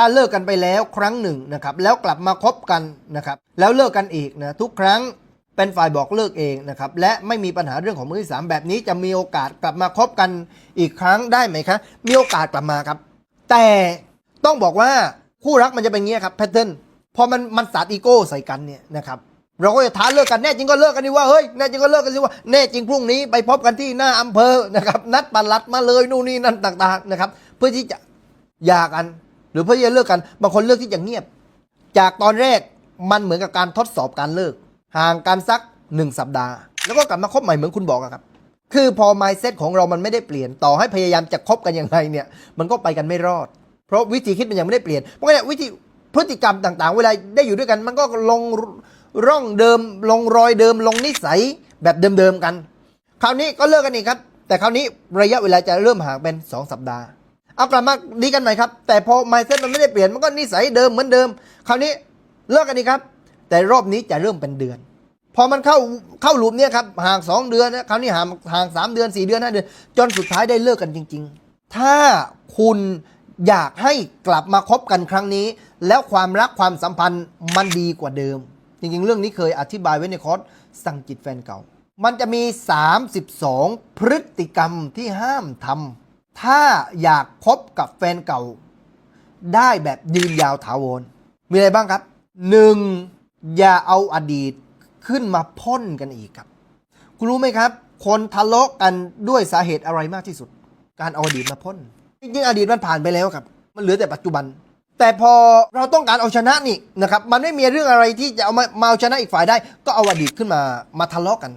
ถ้าเลิกกันไปแล้วครั้งหนึ่งนะครับแล้วกลับมาคบกันนะครับแล้วเลิกกันอีกนะทุกครั้งเป็นฝ่ายบอกเลิกเองนะครับและไม่มีปัญหาเรื่องของมือที่สามแบบนี้จะมีโอกาสกลับมาคบกันอีกครั้งได้ไหมคะมีโอกาสกลับมาครับ แต่ต้องบอกว่าคู่รักมันจะเป็นอย่างนี้ครับแพทเทิร์นพอมันมันสาดอีโก้ใส่กันเนี่ยนะครับเราก็จะท้าเลิกกันแน่จริงก็เลิกกันดีว่าเฮ้ยแน่จริงก็เลิกกันสิว่าแน่จริงพรุ่งนี้ไปพบกันที่หน้าอำเภอนะครับนัดปลัดมาเลยนู่นนี่นั่นต่างๆนะครับเพื่อที่จะหย่ากัน รือเพื่อที่จะเลิกกัน บางคนเลือกที่จะเงียบ จากตอนแรกมันเหมือนกับการทดสอบการเลิก ห่างกันสักหนึ่งสัปดาห์ แล้วก็กลับมาคบใหม่เหมือนคุณบอกอะครับ คือพอ mindset ของเรามันไม่ได้เปลี่ยนต่อให้พยายามจะคบกันยังไงเนี่ย มันก็ไปกันไม่รอด เพราะวิธีคิดมันยังไม่ได้เปลี่ยนเพราะงั้นวิธีพฤติกรรมต่างๆ เวลาได้อยู่ด้วยกัน มันก็ลงร่องเดิม ลงรอยเดิม ลงนิสัยแบบเดิมๆกัน คราวนี้ก็เลิกกันอีกครับ แต่คราวนี้ระยะเวลาจะเริ่มห่างเป็น 2 สัปดาห์ เอากลับมาดีกันใหม่ครับ แต่พอ mindset มันไม่ได้เปลี่ยนมันก็นิสัยเดิมเหมือนเดิม คราวนี้เลิกกันอีครับ แต่รอบนี้จะเริ่มเป็นเดือน พอมันเข้าเข้าหลุมเนี่ยครับห่าง 2 เดือนนะคราวนี้ห่างห่างสามเดือน 4 เดือน5เดือน จนสุดท้ายได้เลิกกันจริง ๆ ถ้าคุณอยากให้กลับมาคบกันครั้งนี้ แล้วความรักความสัมพันธ์มันดีกว่าเดิม จริงๆ เรื่องนี้เคยอธิบายไว้ในคอร์สสั่งจิตแฟนเก่า มันจะมี 32 พฤติกรรมที่ห้ามทำ ถ้าอยากคบกับแฟนเก่า ได้แบบยืนยาวถาวร มีอะไรบ้างครับ 1. อย่าเอาอดีตขึ้นมาพ่นกันอีกครับ คุณรู้ไหมครับ คนทะเลาะกันด้วยสาเหตุอะไรมากที่สุด การเอาอดีตมาพ่น จริงๆอดีตมันผ่านไปแล้วครับ มันเหลือแต่ปัจจุบัน แต่พอเราต้องการเอาชนะนี่นะครับ มันไม่มีเรื่องอะไรที่จะเอามามาเอาชนะอีกฝ่ายได้ ก็เอาอดีตขึ้นมามาทะเลาะกัน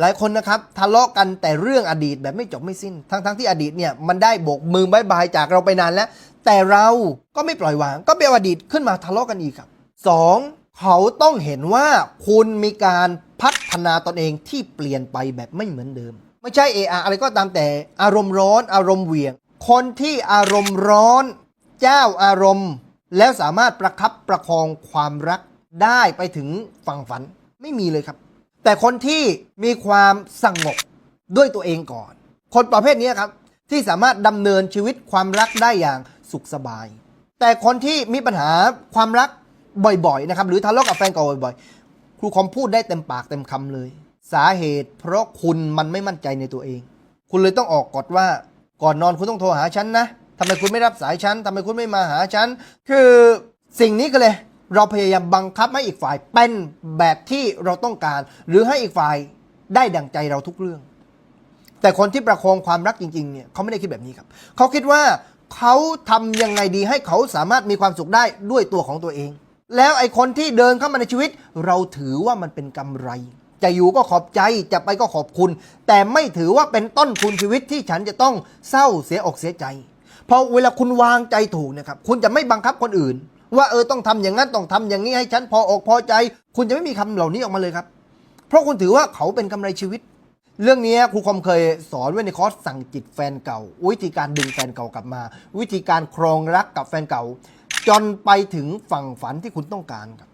หลายคนนะครับทะเลาะกันแต่เรื่องอดีตแบบไม่จบไม่สิ้น ทั้งๆที่อดีตเนี่ยมันได้โบกมือบายบายจากเราไปนานแล้ว แต่เราก็ไม่ปล่อยวาง ก็ไปเอาอดีตขึ้นมาทะเลาะกันอีกครับสองเขาต้องเห็นว่าคุณมีการพัฒนาตนเองที่เปลี่ยนไปแบบไม่เหมือนเดิม ไม่ใช่เออะอะไรก็ตามแต่อารมณ์ร้อน อารมณ์เหวี่ยง คนที่อารมณ์ร้อน เจ้าอารมณ์ แล้วสามารถประคับประคองความรักได้ไปถึงฝั่งฝันไม่มีเลยครับ แต่คนที่มีความสงบด้วยตัวเองก่อน คนประเภทนี้ครับ ที่สามารถดำเนินชีวิตความรักได้อย่างสุขสบาย แต่คนที่มีปัญหาความรักบ่อยๆนะครับหรือทะเลาะกับแฟนเก่าบ่อยๆ ครูคอมพูดได้เต็มปากเต็มคำเลย สาเหตุ เพราะคุณมันไม่มั่นใจในตัวเอง คุณเลยต้องออกกฎว่าก่อนนอนคุณต้องโทรหาฉันนะทำไมคุณไม่รับสายฉันทำไมคุณไม่มาหาฉันคือสิ่งนี้ก็เลย เราพยายามบังคับให้อีกฝ่ายเป็นแบบที่เราต้องการ หรือให้อีกฝ่ายได้ดั่งใจเราทุกเรื่อง แต่คนที่ประคองความรักจริงๆเนี่ยเขาไม่ได้คิดแบบนี้ครับ เขาคิดว่าเขาทำยังไงดีให้เขาสามารถมีความสุขได้ด้วยตัวของตัวเอง แล้วไอ้คนที่เดินเข้ามาในชีวิต เราถือว่ามันเป็นกำไร จะอยู่ก็ขอบใจจะไปก็ขอบคุณ แต่ไม่ถือว่าเป็นต้นทุนชีวิตที่ฉันจะต้องเศร้าเสียอกเสียใจพราะเวลาคุณวางใจถูกนะครับ คุณจะไม่บังคับคนอื่น ว่าเออต้องทำอย่างนั้นต้องทำอย่างนี้ให้ฉันพออกพอใจ คุณจะไม่มีคำเหล่านี้ออกมาเลยครับ เพราะคุณถือว่าเขาเป็นกำไรชีวิต เรื่องนี้ครูคอมเคยสอนไว้ในคอร์สสั่งจิตแฟนเก่า วิธีการดึงแฟนเก่ากลับมา วิธีการครองรักกับแฟนเก่า จนไปถึงฝั่งฝันที่คุณต้องการครับ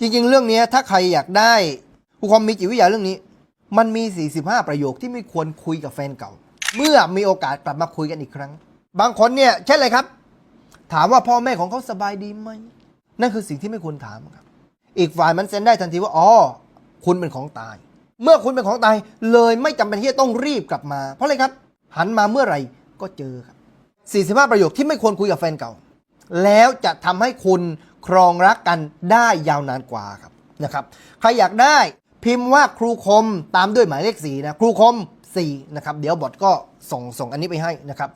จริงๆ เรื่องนี้ถ้าใครอยากได้ครูคอมมีจิตวิทยาเรื่องนี้ มันมี 45 ประโยคที่ไม่ควรคุยกับแฟนเก่า เมื่อมีโอกาสกลับมาคุยกันอีกครั้ง บางคนเนี่ยเช่นเลยครับ ถามว่าพ่อแม่ของเขาสบายดีไหมนั่นคือสิ่งที่ไม่ควรถามครับ อีกฝ่ายมันเซ็นได้ทันทีว่าอ๋อคุณเป็นของตาย เมื่อคุณเป็นของตายเลยไม่จำเป็นที่จะต้องรีบกลับมา เพราะอะไรครับ หันมาเมื่อไหร่ก็เจอครับ45 ประโยคที่ไม่ควรคุยกับแฟนเก่า แล้วจะทำให้คุณครองรักกันได้ยาวนานกว่าครับนะครับ ใครอยากได้พิมพ์ว่าครูคมตามด้วยหมายเลขสีนะครูคม4นะครับเดี๋ยวบอทก็ส่งส่งอันนี้ไปให้นะครับ